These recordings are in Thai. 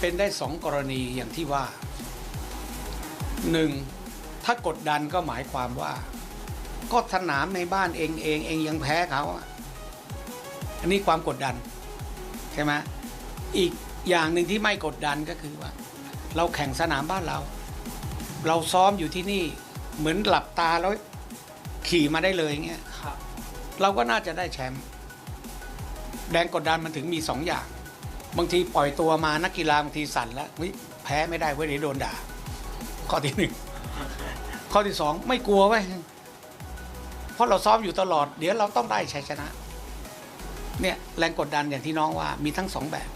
เป็นได้สองกรณีอย่างที่ว่าหนึ่งถ้ากดดันก็หมายความว่า ก็สนามในบ้านเองเองเองยังแพ้เขาอะอันนี้ความกดดันใช่ไหมอีกอย่างหนึ่งที่ไม่กดดันก็คือว่า เราแข่งสนามบ้านเรา เราซ้อมอยู่ที่นี่เหมือนหลับตาแล้วขี่มาได้เลยเงี้ยครับเราก็น่าจะได้แชมป์แรงกดดันมันถึงมีสองอย่าง บางทีปล่อยตัวมานักกีฬาบางทีสั่นแล้วเฮ้ยแพ้ไม่ได้เว้ยเดี๋ยวโดนด่า ข้อที่หนึ่งข้อที่สองไม่กลัวเว้ยเพราะเราซ้อมอยู่ตลอด เดี๋ยวเราต้องได้ชัยชนะ เนี่ยแรงกดดันอย่างที่น้องว่ามีทั้งสองแบบ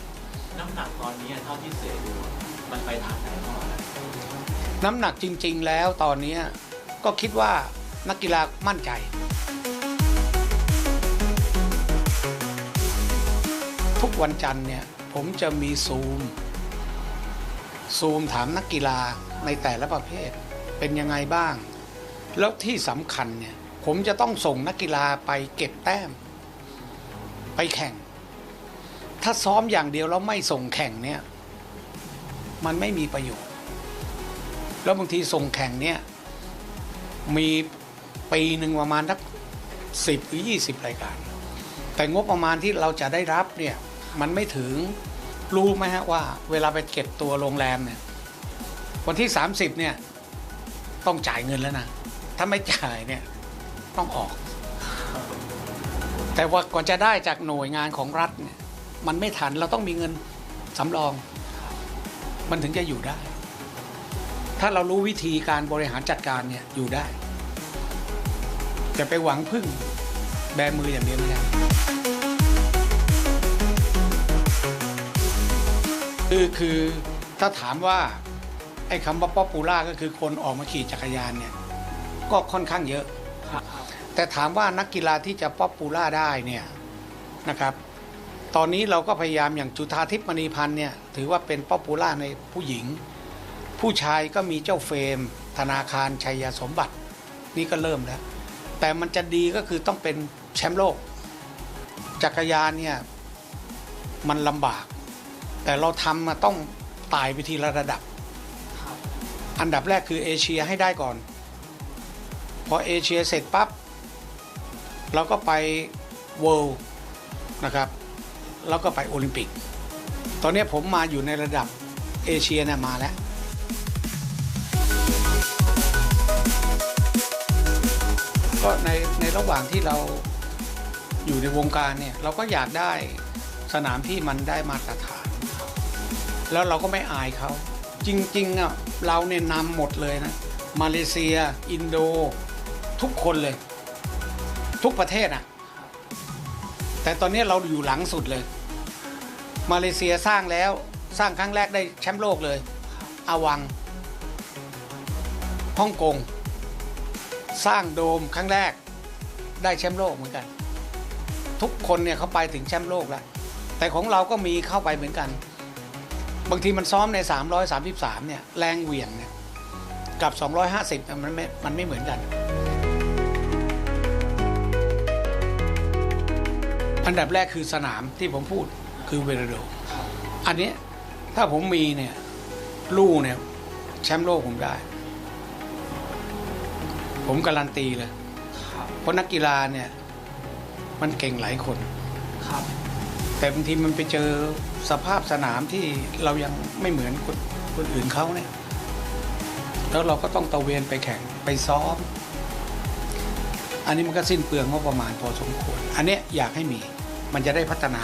น้ำหนักตอนนี้เท่าที่เสียดูมันไปทางไหนบ้างอะน้ำหนักจริง ๆ แล้วตอนนี้ก็คิดว่านักกีฬามั่นใจทุกวันจันทร์เนี่ย ผมจะมีซูม ซูมถามนักกีฬาในแต่ละประเภท เป็นยังไงบ้าง แล้วที่สำคัญเนี่ย ผมจะต้องส่งนักกีฬาไปเก็บแต้ม ไปแข่ง ถ้าซ้อมอย่างเดียวแล้วไม่ส่งแข่งเนี่ย มันไม่มีประโยชน์ แล้วบางทีส่งแข่งเนี่ย มีปีหนึ่งประมาณสักสิบหรือยี่สิบรายการ แต่งบประมาณที่เราจะได้รับเนี่ย มันไม่ถึงรู้ไหมฮะว่า เวลาไปเก็บตัวโรงแรมเนี่ย วันที่ 30 เนี่ย ต้องจ่ายเงินแล้วนะ ถ้าไม่จ่ายเนี่ย ต้องออก แต่ว่าก่อนจะได้จากหน่วยงานของรัฐเนี่ย มันไม่ทันเราต้องมีเงินสำรอง มันถึงจะอยู่ได้ ถ้าเรารู้วิธีการบริหารจัดการเนี่ยอยู่ได้จะไปหวังพึ่งแบมืออย่างเดียวไม่ได้ คือคือถ้าถามว่าไอ้คำว่าป๊อปปูล่าก็คือคนออกมาขี่จักรยานเนี่ยก็ค่อนข้างเยอะครับแต่ถามว่านักกีฬาที่จะป๊อปปูล่าได้เนี่ยนะครับ ตอนนี้เราก็พยายามอย่างจุธาทิพย์มณีพันธ์เนี่ยถือว่าเป็นป๊อปปูล่าในผู้หญิง ผู้ชายก็มีเจ้าเฟรม ธนาคารชัยสมบัติ นี่ก็เริ่มแล้ว แต่มันจะดีก็คือต้องเป็นแชมป์โลก จักรยานเนี่ยมันลำบาก แต่เราทำมาต้องไต่ไปทีละระดับครับ อันดับแรกคือเอเชียให้ได้ก่อน พอเอเชียเสร็จปั๊บเราก็ไปเวิลด์นะครับ แล้วก็ไปโอลิมปิก ตอนนี้ผมมาอยู่ในระดับเอเชียเนี่ยมาแล้วก็ในในระหว่างที่เราอยู่ในวงการเนี่ย เราก็อยากได้สนามที่มันได้มาตรฐาน แล้วเราก็ไม่อายเขา จริงๆอะเราเนี่ยนำหมดเลยนะ มาเลเซีย อินโด ทุกคนเลย ทุกประเทศอะ แต่ตอนนี้เราอยู่หลังสุดเลย มาเลเซียสร้างแล้วสร้างครั้งแรกได้แชมป์โลกเลย อาวังฮ่องกง สร้างโดมครั้งแรกได้แชมป์โลกเหมือนกัน ทุกคนเนี่ยเขาไปถึงแชมป์โลกแล้ว แต่ของเราก็มีเข้าไปเหมือนกัน บางทีมันซ้อมใน 333 เนี่ย แรงเหวี่ยงเนี่ย กับ 250 มันไม่ มันไม่เหมือนกัน อันดับแรกคือสนามที่ผมพูดคือเวโรโดอันนี้ถ้าผมมีเนี่ย ลู่เนี่ย แชมป์โลกผมได้ ผมการันตีเลยเพราะนักกีฬาเนี่ย มันเก่งหลายคนครับ แต่บางทีมันไปเจอสภาพสนามที่เรายังไม่เหมือนคนคนอื่นเขาเนี่ยแล้วเราก็ต้องตะเวนไปแข่งไปซ้อม อันนี้มันก็สิ้นเปลืองงบประมาณพอสมควร อันเนี้ยอยากให้มีมันจะได้พัฒนา